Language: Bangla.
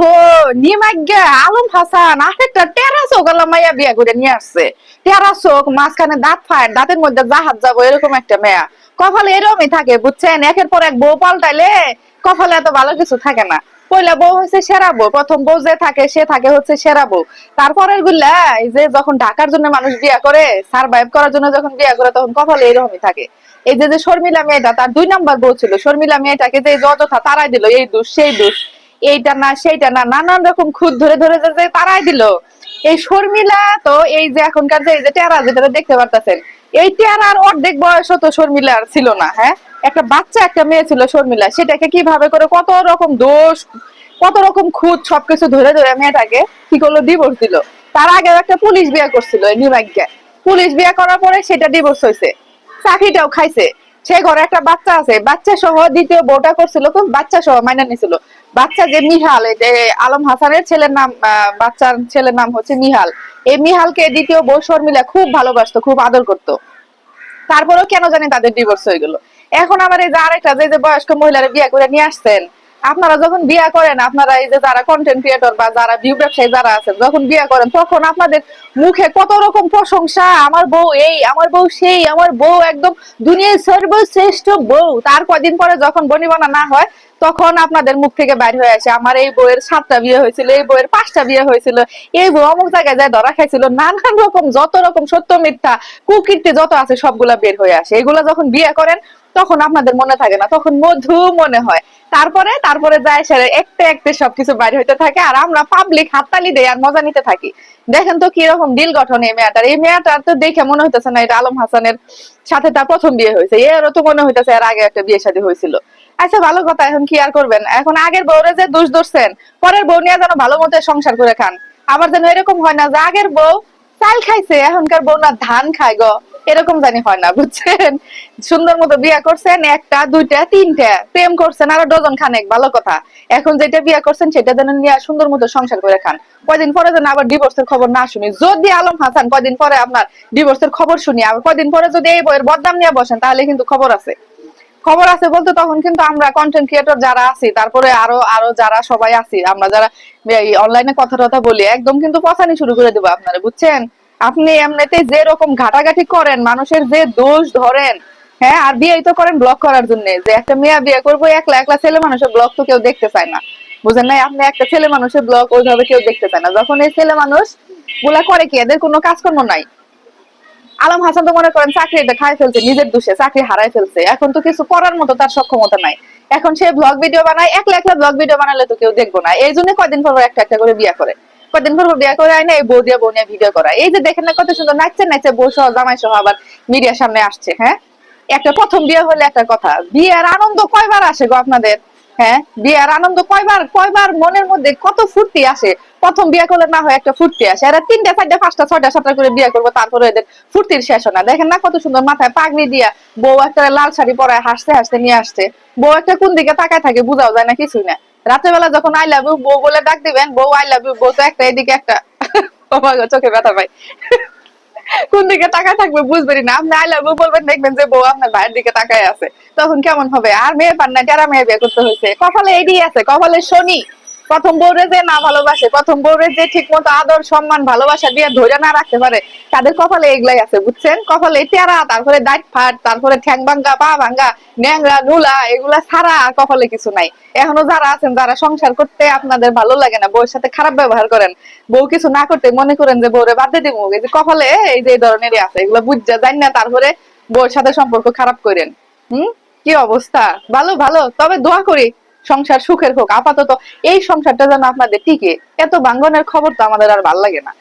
গো আলম হাসান, আরেকটা টেরা চোখ বিয়া নিয়ে আসছে। টেরা চোখ, মাঝখানে দাঁত ফায় দাঁতের মধ্যে জাহাজ এরকম একটা মেয়া। কপালে এরকমই থাকে, বুঝছেন? একের পর এক বউ পাল্টাইলে কপালে এত ভালো কিছু থাকে না। পয়লা বউ হচ্ছে সেরা বউ, প্রথম বউ যে থাকে, সে থাকে হচ্ছে সেরা বউ। তারপরেরগুলা, এই যে যখন ঢাকার জন্য মানুষ বিয়া করে সার্ভাইভ করার জন্য যখন বিয়া করে, তখন কপালে এরকমই থাকে। এই যে যে শর্মিলা মেয়েটা, তার দুই নাম্বার বউ ছিল। শর্মিলা মেয়েটাকে যে যতটা তারাই দিল, এই দোষ, সেই দোষ। এইটা না, সেইটা না, নানান রকম খুদ ধরে ধরে যে তারাই দিল। এই শর্মিলা তো এই যে এখনকার যে এই যে টেরা যেটা দেখতে পারতেছেন, এই টেরার অর্ধেক বয়স তো শর্মিলার ছিল না হ্যাঁ? একটা বাচ্চা, একটা মেয়ে ছিল শর্মিলা, সেটাকে কীভাবে করে কত রকম দোষ, কত রকম খুদ সবকিছু ধরে ধরে মেয়েটাকে কি করল? ডিভোর্স দিল। তার আগে একটা পুলিশ বিয়ে করছিল এই পুলিশ বিয়ে করার পরে সেটা ডিভোর্স হয়েছে চাকরিটাও খাইছে। সে ঘরে একটা বাচ্চা আছে। বাচ্চা সহ দ্বিতীয় বউটা করছিল বাচ্চা সহ মাইনা নিছিল। বাচ্চা যে মিহাল আলম হাসানের ছেলের নাম বাচ্চার ছেলের নাম হচ্ছে মিহাল। এই মিহালকে দ্বিতীয় বউ শর্মিলা খুব ভালোবাসতো, খুব আদর করত। তারপরেও কেন জানি তাদের ডিভোর্স হয়ে গেল। এখন আবার এই যে আরেকটা, যে যে বয়স্ক মহিলারা বিয়ে করে নিয়ে আসছেন আপনারা যখন বিয়ে করেন, আপনারা এই যে যারা কন্টেন্ট ক্রিয়েটর বা যারা ভিউ ব্যবসায়ী যারা আছেন, যখন বিয়ে করেন, তখন আপনাদের মুখে কত রকম প্রশংসা, আমার বউ এই, আমার বউ সেই, আমার বউ একদম দুনিয়ার সর্বশ্রেষ্ঠ বউ। তার কদিন পরে যখন বনিবনা না হয়, তখন আপনাদের মুখ থেকে বাইর হয়ে আসে, আমার এই বইয়ের সাতটা বিয়ে হয়েছিল, এই বইয়ের পাঁচটা বিয়ে হয়েছিল। এই বউ অমুক জায়গায় যায় ধরা খাইছিল, নানান রকম, যত রকম সত্য মিথ্যা, কুকীর্তি যত আছে, সবগুলা বের হয়ে আসে। এগুলা যখন বিয়ে করেন তখন আপনাদের মনে থাকে না, তখন মধু মনে হয়। তারপরে তারপরে যায় সেরে একটে একটে সবকিছু বাইরে হইতে থাকে আর আমরা পাবলিক হাততালি দেই আর মজা নিতে থাকি। দেখেন তো কীরকম দিল গঠন এই মেয়েটার। এই মেয়েটার তো দেখে মনে হইতেছে না এটা আলম হাসানের সাথে তার প্রথম বিয়ে হয়েছে। এরও তো মনে হইতেছে এর আগে একটা বিয়ে শাদী হয়েছিল। আচ্ছা ভালো কথা, এখন কি আর করবেন? এখন আগের বউরে যে দোষ ধরছেন, পরের বউ নিয়ে যেন ভালো মতো সংসার করে খান। আবার যেন এরকম হয় না যে আগের বউ চাল খাইছে, এখনকার বউ না ধান খায় গো। এরকম জানি হয় না, বুঝছেন? সুন্দর মতো বিয়ে করছেন, একটা, দুইটা, তিনটা। প্রেম করছেন আরও ডজন খানেক, ভালো কথা। এখন যেটা বিয়ে করছেন সেটা যেন নিয়ে সুন্দর মতো সংসার করে খান। কয়দিন পরে যেন আবার ডিভোর্সের খবর না শুনি। যদি আলম হাসান কয়দিন পরে আপনার ডিভোর্সের খবর শুনি, আবার কয়দিন পরে যদি এই বইয়ের বদনাম নিয়ে বসেন, তাহলে কিন্তু খবর আছে। খবর আছে বলতে তখন কিন্তু আমরা কন্টেন্ট ক্রিয়েটর যারা আছি, তারপরে আরও আরও যারা সবাই আছি, আমরা যারা অনলাইনে কথা টথা বলি, একদম কিন্তু পচানি শুরু করে দেবো আপনারা, বুঝছেন? আপনি এমনিতে যে রকম ঘাটাঘাটি করেন, মানুষের যে দোষ ধরেন হ্যাঁ আর বিয়ে তো করেন ব্লক করার জন্য। যে একটা মেয়ে বিয়ে করব, একলা একলা ছেলে মানুষের ব্লগ তো কেউ দেখতে চায় না। বুঝেন নাই? আপনি একটা ছেলে মানুষের ব্লগ ওইভাবে কেউ দেখতে চায় না। যখন এই ছেলে মানুষগুলা করে কি, এদের কোনো কাজকর্ম নাই? আলম হাসান তো মনে করেন চাকরিটা খাই ফেলছে, নিজের দোষে চাকরি হারাই ফেলছে। এখন তো কিছু করার মতো তার সক্ষমতা নাই। এখন সে ব্লগ ভিডিও বানায়, একলা একলা ব্লগ ভিডিও বানালে তো কেউ দেখব না। এই জন্য কয়দিন পর একটা একটা করে বিয়ে করে। কয়দিন পর বিয়ে করে আয় না এই বউ দিয়ে বউ ভিডিও করা এই যে দেখেন না কত সুন্দর নাচছে নাচছে, বউ সহ, জামাই সহ আবার মিডিয়ার সামনে আসছে হ্যাঁ? একটা প্রথম বিয়ে হলে একটা কথা, বিয়ের আনন্দ কয়বার আসে গো আপনাদের? হ্যাঁ? বিয়ের আনন্দ কয়বার কয়বার মনের মধ্যে কত ফুর্তি আসে? প্রথম বিয়ে করলে না হয় একটা ফুর্তি আসে। এরা তিনটা, চারটা, পাঁচটা, ছয়টা, সাতটা করে বিয়ে করব, তারপরে এদের ফুর্তির শেষ না। দেখেন না কত সুন্দর মাথায় পাগড়ি দিয়া বউ একটা লাল শাড়ি পরায়, হাসতে হাসতে নিয়ে আসছে। বউ একটা কোন দিকে তাকায় থাকে বুঝাও যায় না কিছুই না। রাতের বেলা যখন আই লাভ ইউ বউ বলে ডাক দিবেন, বউ আই লাভ ইউ বউ তো একটা এদিকে একটা। চোখে ব্যথা পাই কোন দিকে তাকায় থাকবে বুঝবেন না। আপনি আই লাভ ইউ বলবেন, দেখবেন যে বউ আপনার ভাইয়ের দিকে তাকায় আছে। তখন কেমন হবে? আর মেয়ে পান না যারা মেয়ে বিয়ে করতে হয়েছে? কপালে এডি আছে, কপালে শনি। প্রথম বউরে যে না ভালোবাসে, প্রথম বউরে যে ঠিক মতো আদর, সম্মান, ভালোবাসা দিয়ে ধরে না রাখতে পারে, তাদের কপালে এগুলাই আছে, বুঝছেন? কপালে টেরা তারপরে দাঁত ফাট, তারপরে ঠ্যাং ভাঙ্গা, পা ভাঙ্গা, ন্যাংরা, নুলা, এগুলা ছাড়া কপালে কিছু নাই। এখনও যারা আছেন, যারা সংসার করতে আপনাদের ভালো লাগে না বউর সাথে খারাপ ব্যবহার করেন, বউ কিছু না করতে মনে করেন যে বউরে বাদ দিব, এই যে কপালে এই যে ধরনেরই আছে, এগুলো বুঝা যাই না, তারপরে বউর সাথে সম্পর্ক খারাপ করেন। হুম? কি অবস্থা? ভালো ভালো, তবে দোয়া করি। সংসার সুখের হোক, আপাতত এই সংসারটা যেন আপনাদের টিকে। এত বাঙ্গনের খবর তো আমাদের আর ভালো লাগে না।